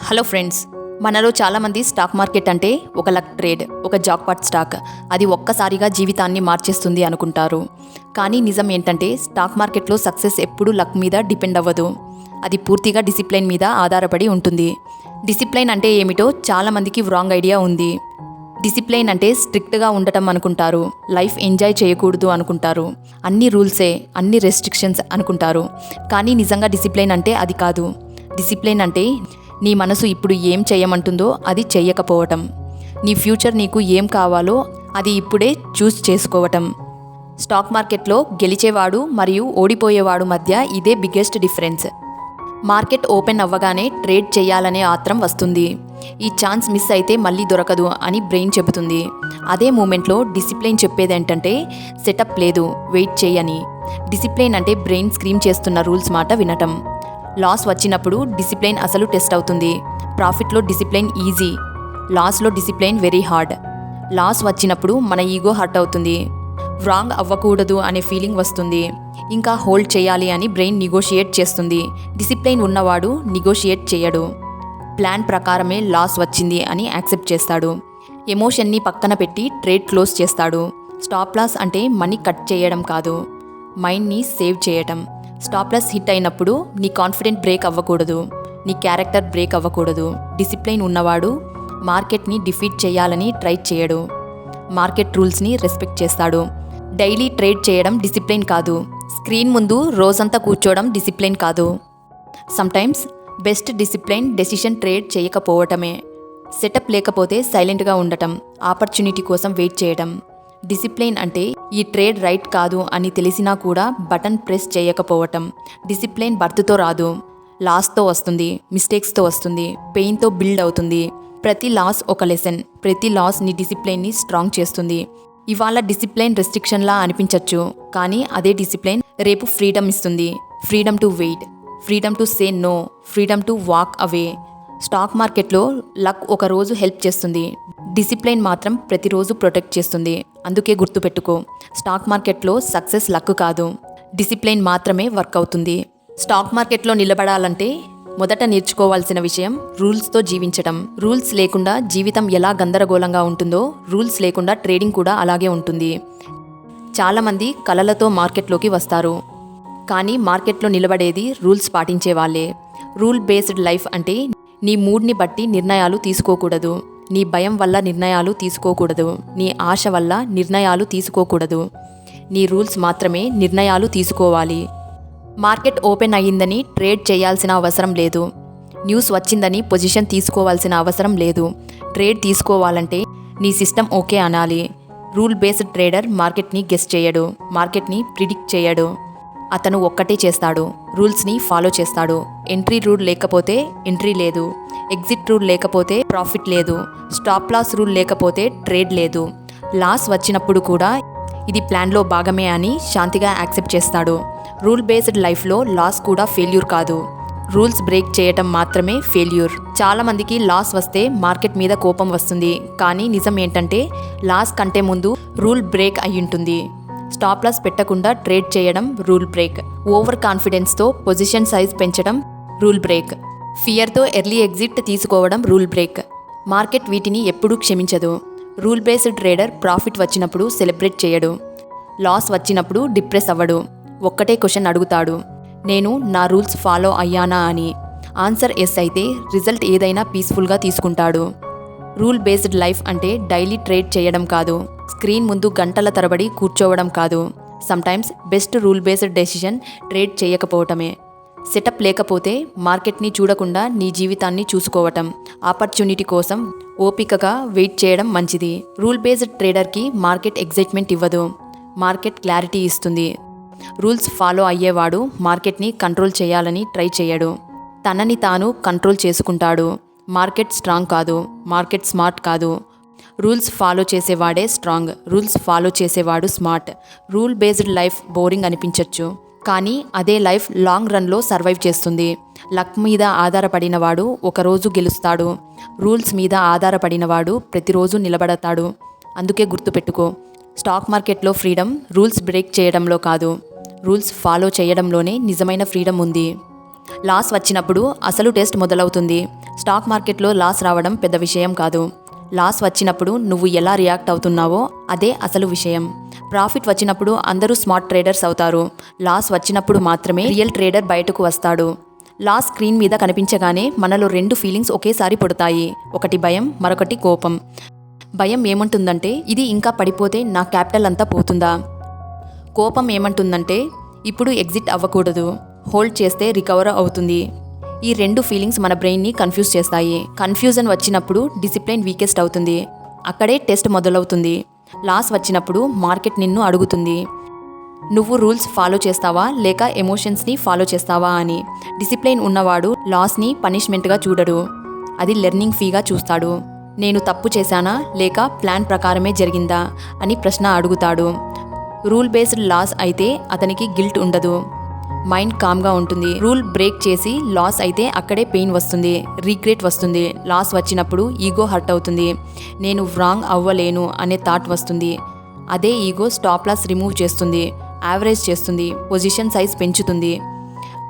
Hello friends మనలో చాలామంది stock market అంటే ఒక లక్ ట్రేడ్ ఒక జాక్పాట్ స్టాక్. అది ఒక్కసారిగా జీవితాన్ని మార్చేస్తుంది అనుకుంటారు. కానీ నిజం ఏంటంటే స్టాక్ మార్కెట్లో సక్సెస్ ఎప్పుడూ లక్ మీద డిపెండ్ అవ్వదు. అది పూర్తిగా డిసిప్లైన్ మీద ఆధారపడి ఉంటుంది. డిసిప్లైన్ అంటే ఏమిటో చాలామందికి రాంగ్ ఐడియా ఉంది. డిసిప్లైన్ అంటే స్ట్రిక్ట్గా ఉండటం అనుకుంటారు. లైఫ్ ఎంజాయ్ చేయకూడదు అనుకుంటారు. అన్ని రూల్సే అన్ని రెస్ట్రిక్షన్స్ అనుకుంటారు. కానీ నిజంగా డిసిప్లైన్ అంటే అది కాదు. డిసిప్లైన్ అంటే నీ మనసు ఇప్పుడు ఏం చేయమంటుందో అది చేయకపోవటం. నీ ఫ్యూచర్ నీకు ఏం కావాలో అది ఇప్పుడే చూస్ చేసుకోవటం. స్టాక్ మార్కెట్లో గెలిచేవాడు మరియు ఓడిపోయేవాడు మధ్య ఇదే బిగ్గెస్ట్ డిఫరెన్స్. మార్కెట్ ఓపెన్ అవ్వగానే ట్రేడ్ చేయాలనే ఆత్రం వస్తుంది. ఈ ఛాన్స్ మిస్ అయితే మళ్ళీ దొరకదు అని బ్రెయిన్ చెబుతుంది. అదే మూమెంట్లో డిసిప్లైన్ చెప్పేది ఏంటంటే సెటప్ లేదు వెయిట్ చేయని. డిసిప్లైన్ అంటే బ్రెయిన్ స్క్రీమ్ చేస్తున్న రూల్స్ మాట వినటం. లాస్ వచ్చినప్పుడు డిసిప్లైన్ అసలు టెస్ట్ అవుతుంది. ప్రాఫిట్లో డిసిప్లైన్ ఈజీ. లాస్లో డిసిప్లైన్ వెరీ హార్డ్. లాస్ వచ్చినప్పుడు మన ఈగో హర్ట్ అవుతుంది. రాంగ్ అవ్వకూడదు అనే ఫీలింగ్ వస్తుంది. ఇంకా హోల్డ్ చేయాలి అని బ్రెయిన్ నిగోషియేట్ చేస్తుంది. డిసిప్లైన్ ఉన్నవాడు నిగోషియేట్ చేయడు. ప్లాన్ ప్రకారమే లాస్ వచ్చింది అని యాక్సెప్ట్ చేస్తాడు. ఎమోషన్ని పక్కన పెట్టి ట్రేడ్ క్లోజ్ చేస్తాడు. స్టాప్ లాస్ అంటే మనీ కట్ చేయడం కాదు. మైండ్ని సేవ్ చేయటం. స్టాప్ లాస్ హిట్ అయినప్పుడు నీ కాన్ఫిడెంట్ బ్రేక్ అవ్వకూడదు నీ క్యారెక్టర్ బ్రేక్ అవ్వకూడదు డిసిప్లైన్ ఉన్నవాడు మార్కెట్ని డిఫీట్ చేయాలని ట్రై చేయడు. మార్కెట్ రూల్స్ని రెస్పెక్ట్ చేస్తాడు. డైలీ ట్రేడ్ చేయడం డిసిప్లైన్ కాదు. స్క్రీన్ ముందు రోజంతా కూర్చోవడం డిసిప్లైన్ కాదు. Sometimes best discipline decision trade చేయకపోవటమే. Setup లేకపోతే సైలెంట్గా ఉండటం ఆపర్చునిటీ కోసం వెయిట్ చేయడం డిసిప్లైన్ అంటే ఈ ట్రేడ్ రైట్ కాదు అని తెలిసినా కూడా బటన్ ప్రెస్ చేయకపోవటం. డిసిప్లైన్ బర్త్తో రాదు. లాస్తో వస్తుంది మిస్టేక్స్తో వస్తుంది పెయిన్తో బిల్డ్ అవుతుంది. ప్రతి లాస్ ఒక లెసన్ ప్రతి లాస్ నీ డిసిప్లైన్ని స్ట్రాంగ్ చేస్తుంది. ఇవాళ డిసిప్లైన్ రెస్ట్రిక్షన్లా అనిపించవచ్చు కానీ అదే డిసిప్లైన్ రేపు ఫ్రీడమ్ ఇస్తుంది. Freedom to wait freedom to say no freedom to walk away. Stock మార్కెట్లో లక్ ఒక రోజు హెల్ప్ చేస్తుంది. డిసిప్లైన్ మాత్రం ప్రతిరోజు ప్రొటెక్ట్ చేస్తుంది. అందుకే గుర్తుపెట్టుకో స్టాక్ మార్కెట్లో సక్సెస్ లక్ కాదు. డిసిప్లైన్ మాత్రమే వర్క్ అవుతుంది. స్టాక్ మార్కెట్లో నిలబడాలంటే మొదట నేర్చుకోవాల్సిన విషయం రూల్స్తో జీవించటం. రూల్స్ లేకుండా జీవితం ఎలా గందరగోళంగా ఉంటుందో రూల్స్ లేకుండా ట్రేడింగ్ కూడా అలాగే ఉంటుంది. చాలామంది కలలతో మార్కెట్లోకి వస్తారు. కానీ మార్కెట్లో నిలబడేది రూల్స్ పాటించే వాళ్ళే. రూల్ బేస్డ్ లైఫ్ అంటే నీ మూడ్ని బట్టి నిర్ణయాలు తీసుకోకూడదు. నీ భయం వల్ల నిర్ణయాలు తీసుకోకూడదు. నీ ఆశ వల్ల నిర్ణయాలు తీసుకోకూడదు. నీ రూల్స్ మాత్రమే నిర్ణయాలు తీసుకోవాలి. మార్కెట్ ఓపెన్ అయ్యిందని ట్రేడ్ చేయాల్సిన అవసరం లేదు. న్యూస్ వచ్చిందని పొజిషన్ తీసుకోవాల్సిన అవసరం లేదు. ట్రేడ్ తీసుకోవాలంటే నీ సిస్టమ్ ఓకే అనాలి. రూల్ బేస్డ్ ట్రేడర్ మార్కెట్ని గెస్ చేయడు. మార్కెట్ని ప్రిడిక్ట్ చేయడు. అతను ఒక్కటే చేస్తాడు. రూల్స్ని ఫాలో చేస్తాడు. ఎంట్రీ రూల్ లేకపోతే ఎంట్రీ లేదు. ఎగ్జిట్ రూల్ లేకపోతే ప్రాఫిట్ లేదు. స్టాప్ లాస్ రూల్ లేకపోతే ట్రేడ్ లేదు. లాస్ వచ్చినప్పుడు కూడా ఇది ప్లాన్లో భాగమే అని శాంతిగా యాక్సెప్ట్ చేస్తాడు. రూల్ బేస్డ్ లైఫ్లో లాస్ కూడా ఫెయిల్యూర్ కాదు. రూల్స్ బ్రేక్ చేయటం మాత్రమే ఫెయిల్యూర్. చాలామందికి లాస్ వస్తే మార్కెట్ మీద కోపం వస్తుంది. కానీ నిజం ఏంటంటే లాస్ కంటే ముందు రూల్ బ్రేక్ అయి ఉంటుంది స్టాప్ లాస్ పెట్టకుండా ట్రేడ్ చేయడం రూల్ బ్రేక్. ఓవర్ కాన్ఫిడెన్స్తో పొజిషన్ సైజ్ పెంచడం రూల్ బ్రేక్. ఫియర్తో ఎర్లీ ఎగ్జిట్ తీసుకోవడం రూల్ బ్రేక్. మార్కెట్ వీటిని ఎప్పుడూ క్షమించదు. రూల్ బేస్డ్ ట్రేడర్ ప్రాఫిట్ వచ్చినప్పుడు సెలబ్రేట్ చేయడు. లాస్ వచ్చినప్పుడు డిప్రెస్ అవ్వడు. ఒక్కటే క్వశ్చన్ అడుగుతాడు. నేను నా రూల్స్ ఫాలో అయ్యానా అని. ఆన్సర్ ఎస్ అయితే రిజల్ట్ ఏదైనా పీస్ఫుల్గా తీసుకుంటాడు. రూల్ బేస్డ్ లైఫ్ అంటే డైలీ ట్రేడ్ చేయడం కాదు. స్క్రీన్ ముందు గంటల తరబడి కూర్చోవడం కాదు. Sometimes best rule based decision trade చేయకపోవటమే. Setup లేకపోతే మార్కెట్ని చూడకుండా నీ జీవితాన్ని చూసుకోవటం ఆపర్చునిటీ కోసం ఓపికగా వెయిట్ చేయడం మంచిది. రూల్ బేస్డ్ ట్రేడర్కి మార్కెట్ ఎగ్జైట్మెంట్ ఇవ్వదు. మార్కెట్ క్లారిటీ ఇస్తుంది. రూల్స్ ఫాలో అయ్యేవాడు మార్కెట్ని కంట్రోల్ చేయాలని ట్రై చేయడు. తనని తాను కంట్రోల్ చేసుకుంటాడు. మార్కెట్ స్ట్రాంగ్ కాదు మార్కెట్ స్మార్ట్ కాదు. రూల్స్ ఫాలో చేసేవాడే స్ట్రాంగ్ రూల్స్ ఫాలో చేసేవాడు smart. Rule based life boring అనిపించవచ్చు కానీ అదే లైఫ్ లాంగ్ రన్లో సర్వైవ్ చేస్తుంది. లక్ మీద ఆధారపడినవాడు ఒకరోజు గెలుస్తాడు. రూల్స్ మీద ఆధారపడినవాడు ప్రతిరోజు నిలబడతాడు. అందుకే గుర్తుపెట్టుకో స్టాక్ మార్కెట్లో ఫ్రీడమ్ రూల్స్ బ్రేక్ చేయడంలో కాదు. రూల్స్ ఫాలో చేయడంలోనే నిజమైన ఫ్రీడమ్ ఉంది. లాస్ వచ్చినప్పుడు అసలు టెస్ట్ మొదలవుతుంది. స్టాక్ మార్కెట్లో లాస్ రావడం పెద్ద విషయం కాదు. లాస్ వచ్చినప్పుడు నువ్వు ఎలా రియాక్ట్ అవుతున్నావో అదే అసలు విషయం. ప్రాఫిట్ వచ్చినప్పుడు అందరూ స్మార్ట్ ట్రేడర్స్ అవుతారు. లాస్ వచ్చినప్పుడు మాత్రమే రియల్ ట్రేడర్ బయటకు వస్తాడు. లాస్ స్క్రీన్ మీద కనిపించగానే మనలో రెండు ఫీలింగ్స్ ఒకేసారి పుడతాయి. ఒకటి భయం మరొకటి కోపం. భయం ఏమంటుందంటే ఇది ఇంకా పడిపోతే నా క్యాపిటల్ అంతా పోతుందా? కోపం ఏమంటుందంటే ఇప్పుడు ఎగ్జిట్ అవ్వకూడదు. హోల్డ్ చేస్తే రికవర్ అవుతుంది. ఈ రెండు ఫీలింగ్స్ మన బ్రెయిన్ని కన్ఫ్యూజ్ చేస్తాయి. కన్ఫ్యూజన్ వచ్చినప్పుడు డిసిప్లిన్ వీకెస్ట్ అవుతుంది. అక్కడే టెస్ట్ మొదలవుతుంది. లాస్ వచ్చినప్పుడు మార్కెట్ నిన్ను అడుగుతుంది. నువ్వు రూల్స్ ఫాలో చేస్తావా? లేక ఎమోషన్స్ని ఫాలో చేస్తావా అని. డిసిప్లిన్ ఉన్నవాడు లాస్ని పనిష్మెంట్గా చూడడు. అది లెర్నింగ్ ఫీగా చూస్తాడు. నేను తప్పు చేశానా? లేక ప్లాన్ ప్రకారమే జరిగిందా? అని ప్రశ్న అడుగుతాడు. రూల్ బేస్డ్ లాస్ అయితే అతనికి గిల్ట్ ఉండదు. మైండ్ కామ్గా ఉంటుంది. రూల్ బ్రేక్ చేసి లాస్ అయితే అక్కడే పెయిన్ వస్తుంది. రిగ్రెట్ వస్తుంది. లాస్ వచ్చినప్పుడు ఈగో హర్ట్ అవుతుంది. నేను రాంగ్ అవ్వలేను అనే థాట్ వస్తుంది. అదే ఈగో స్టాప్ లాస్ రిమూవ్ చేస్తుంది. యావరేజ్ చేస్తుంది. పొజిషన్ సైజ్ పెంచుతుంది.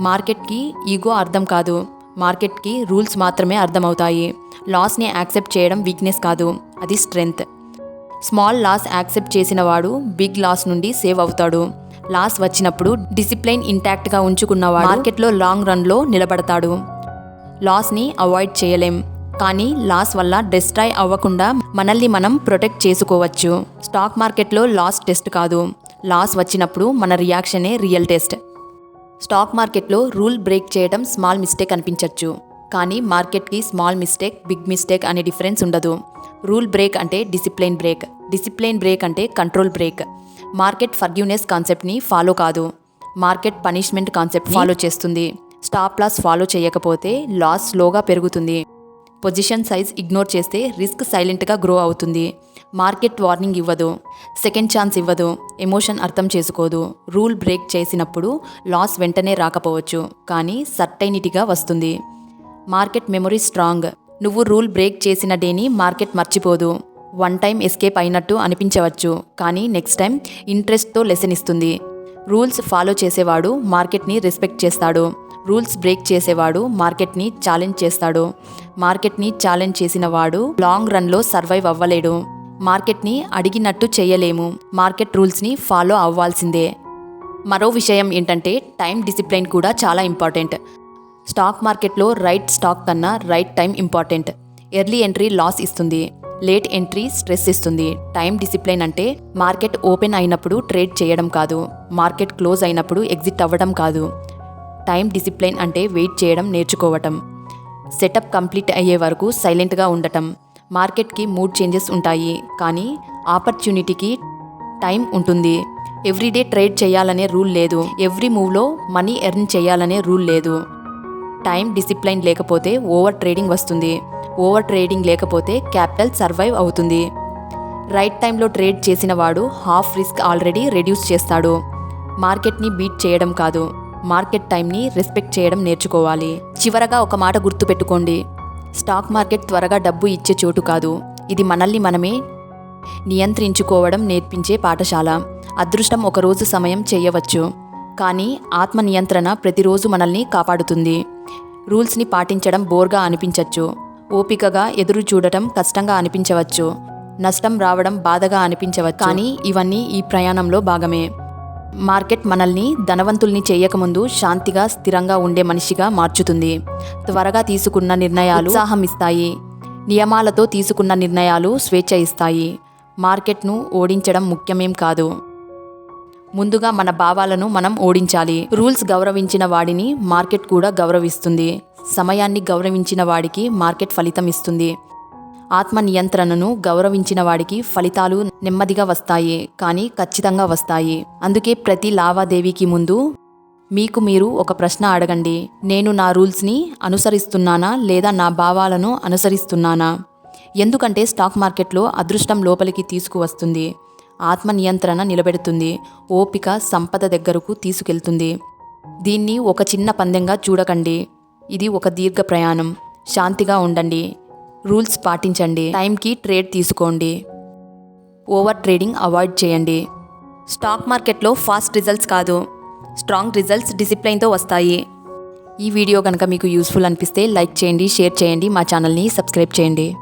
మార్కెట్కి ఈగో అర్థం కాదు. మార్కెట్కి రూల్స్ మాత్రమే అర్థమవుతాయి. లాస్ని యాక్సెప్ట్ చేయడం వీక్నెస్ కాదు. అది స్ట్రెంగ్త్. స్మాల్ లాస్ యాక్సెప్ట్ చేసిన వాడు బిగ్ లాస్ నుండి సేవ్ అవుతాడు. లాస్ వచ్చినప్పుడు డిసిప్లైన్ ఇంటాక్ట్గా ఉంచుకున్నవాడు మార్కెట్లో లాంగ్ రన్లో నిలబడతాడు. లాస్ని అవాయిడ్ చేయలేం. కానీ లాస్ వల్ల డిస్ట్రాయ్ అవ్వకుండా మనల్ని మనం ప్రొటెక్ట్ చేసుకోవచ్చు. స్టాక్ మార్కెట్లో లాస్ టెస్ట్ కాదు. లాస్ వచ్చినప్పుడు మన రియాక్షనే రియల్ టెస్ట్. స్టాక్ మార్కెట్లో రూల్ బ్రేక్ చేయడం స్మాల్ మిస్టేక్ అనిపించవచ్చు కానీ మార్కెట్కి స్మాల్ మిస్టేక్ బిగ్ మిస్టేక్ అనే డిఫరెన్స్ ఉండదు. రూల్ బ్రేక్ అంటే డిసిప్లైన్ బ్రేక్. డిసిప్లైన్ బ్రేక్ అంటే కంట్రోల్ బ్రేక్. మార్కెట్ ఫర్గ్యూనెస్ కాన్సెప్ట్ని ఫాలో కాదు. మార్కెట్ పనిష్మెంట్ కాన్సెప్ట్ ఫాలో చేస్తుంది. స్టాప్ లాస్ ఫాలో చేయకపోతే లాస్ స్లోగా పెరుగుతుంది. పొజిషన్ సైజ్ ఇగ్నోర్ చేస్తే రిస్క్ సైలెంట్గా గ్రో అవుతుంది. మార్కెట్ వార్నింగ్ ఇవ్వదు. సెకండ్ ఛాన్స్ ఇవ్వదు. ఎమోషన్ అర్థం చేసుకోదు. రూల్ బ్రేక్ చేసినప్పుడు లాస్ వెంటనే రాకపోవచ్చు. కానీ సర్టైనిటీగా వస్తుంది. Market memory strong. నువ్వు రూల్ బ్రేక్ చేసిన డేని మార్కెట్ మర్చిపోదు. వన్ టైం ఎస్కేప్ అయినట్టు అనిపించవచ్చు కానీ నెక్స్ట్ టైం ఇంట్రెస్ట్తో లెసన్ ఇస్తుంది. రూల్స్ ఫాలో చేసేవాడు మార్కెట్ని రెస్పెక్ట్ చేస్తాడు. రూల్స్ బ్రేక్ చేసేవాడు మార్కెట్ని ఛాలెంజ్ చేస్తాడు. మార్కెట్ని ఛాలెంజ్ చేసిన వాడు లాంగ్ రన్లో సర్వైవ్ అవ్వలేడు. మార్కెట్ని అడిగినట్టు చేయలేము. మార్కెట్ రూల్స్ని ఫాలో అవ్వాల్సిందే. మరో విషయం ఏంటంటే టైం డిసిప్లైన్ కూడా చాలా ఇంపార్టెంట్ స్టాక్ మార్కెట్లో రైట్ స్టాక్ కన్నా right time important early entry loss ఇస్తుంది. లేట్ ఎంట్రీ స్ట్రెస్ ఇస్తుంది. టైం డిసిప్లైన్ అంటే మార్కెట్ ఓపెన్ అయినప్పుడు ట్రేడ్ చేయడం కాదు. మార్కెట్ క్లోజ్ అయినప్పుడు ఎగ్జిట్ అవ్వడం కాదు. టైం డిసిప్లైన్ అంటే వెయిట్ చేయడం నేర్చుకోవటం. సెటప్ కంప్లీట్ అయ్యే వరకు సైలెంట్గా ఉండటం. మార్కెట్కి మూడ్ చేంజెస్ ఉంటాయి. కానీ ఆపర్చునిటీకి టైం ఉంటుంది. ఎవ్రీడే ట్రేడ్ చేయాలనే రూల్ లేదు. ఎవ్రీ మూవ్లో మనీ ఎర్న్ చేయాలనే రూల్ లేదు. టైం డిసిప్లైన్ లేకపోతే ఓవర్ ట్రేడింగ్ వస్తుంది. ఓవర్ ట్రేడింగ్ లేకపోతే క్యాపిటల్ సర్వైవ్ అవుతుంది. రైట్ టైంలో ట్రేడ్ చేసిన వాడు హాఫ్ రిస్క్ ఆల్రెడీ రెడ్యూస్ చేస్తాడు. మార్కెట్ని బీట్ చేయడం కాదు. మార్కెట్ టైంని రెస్పెక్ట్ చేయడం నేర్చుకోవాలి. చివరగా ఒక మాట గుర్తుపెట్టుకోండి. స్టాక్ మార్కెట్ త్వరగా డబ్బు ఇచ్చే చోటు కాదు. ఇది మనల్ని మనమే నియంత్రించుకోవడం నేర్పించే పాఠశాల. అదృష్టం ఒకరోజు సమయం చేయవచ్చు. కానీ ఆత్మ నియంత్రణ ప్రతిరోజు మనల్ని కాపాడుతుంది. రూల్స్ని పాటించడం బోర్గా అనిపించవచ్చు ఓపికగా ఎదురు చూడటం కష్టంగా అనిపించవచ్చు. నష్టం రావడం బాధగా అనిపించవచ్చు. కానీ ఇవన్నీ ఈ ప్రయాణంలో భాగమే. మార్కెట్ మనల్ని ధనవంతుల్ని చేయకముందు శాంతిగా స్థిరంగా ఉండే మనిషిగా మార్చుతుంది. త్వరగా తీసుకున్న నిర్ణయాలు ఉత్సాహం ఇస్తాయి నియమాలతో తీసుకున్న నిర్ణయాలు స్వేచ్ఛ ఇస్తాయి. మార్కెట్ను ఓడించడం ముఖ్యమేం కాదు. ముందుగా మన భావాలను మనం ఓడించాలి. రూల్స్ గౌరవించిన వాడిని మార్కెట్ కూడా గౌరవిస్తుంది. సమయాన్ని గౌరవించిన వాడికి మార్కెట్ ఫలితం ఇస్తుంది. ఆత్మ నియంత్రణను గౌరవించిన వాడికి ఫలితాలు నెమ్మదిగా వస్తాయి కానీ ఖచ్చితంగా వస్తాయి. అందుకే ప్రతి లావాదేవీకి ముందు మీకు మీరు ఒక ప్రశ్న అడగండి. నేను నా రూల్స్ని అనుసరిస్తున్నానా లేదా నా భావాలను అనుసరిస్తున్నానా? ఎందుకంటే స్టాక్ మార్కెట్లో అదృష్టం లోపలికి తీసుకువస్తుంది. ఆత్మ నియంత్రణ నిలబెడుతుంది. ఓపిక సంపద దగ్గరకు తీసుకెళ్తుంది. దీన్ని ఒక చిన్న పందెంగా చూడకండి. ఇది ఒక దీర్ఘ ప్రయాణం. శాంతిగా ఉండండి. రూల్స్ పాటించండి. టైంకి ట్రేడ్ తీసుకోండి. ఓవర్ ట్రేడింగ్ అవాయిడ్ చేయండి. స్టాక్ మార్కెట్లో ఫాస్ట్ రిజల్ట్స్ కాదు. స్ట్రాంగ్ రిజల్ట్స్ డిసిప్లైన్తో వస్తాయి. ఈ వీడియో కనుక మీకు యూస్ఫుల్ అనిపిస్తే లైక్ చేయండి షేర్ చేయండి మా ఛానల్ని సబ్స్క్రైబ్ చేయండి.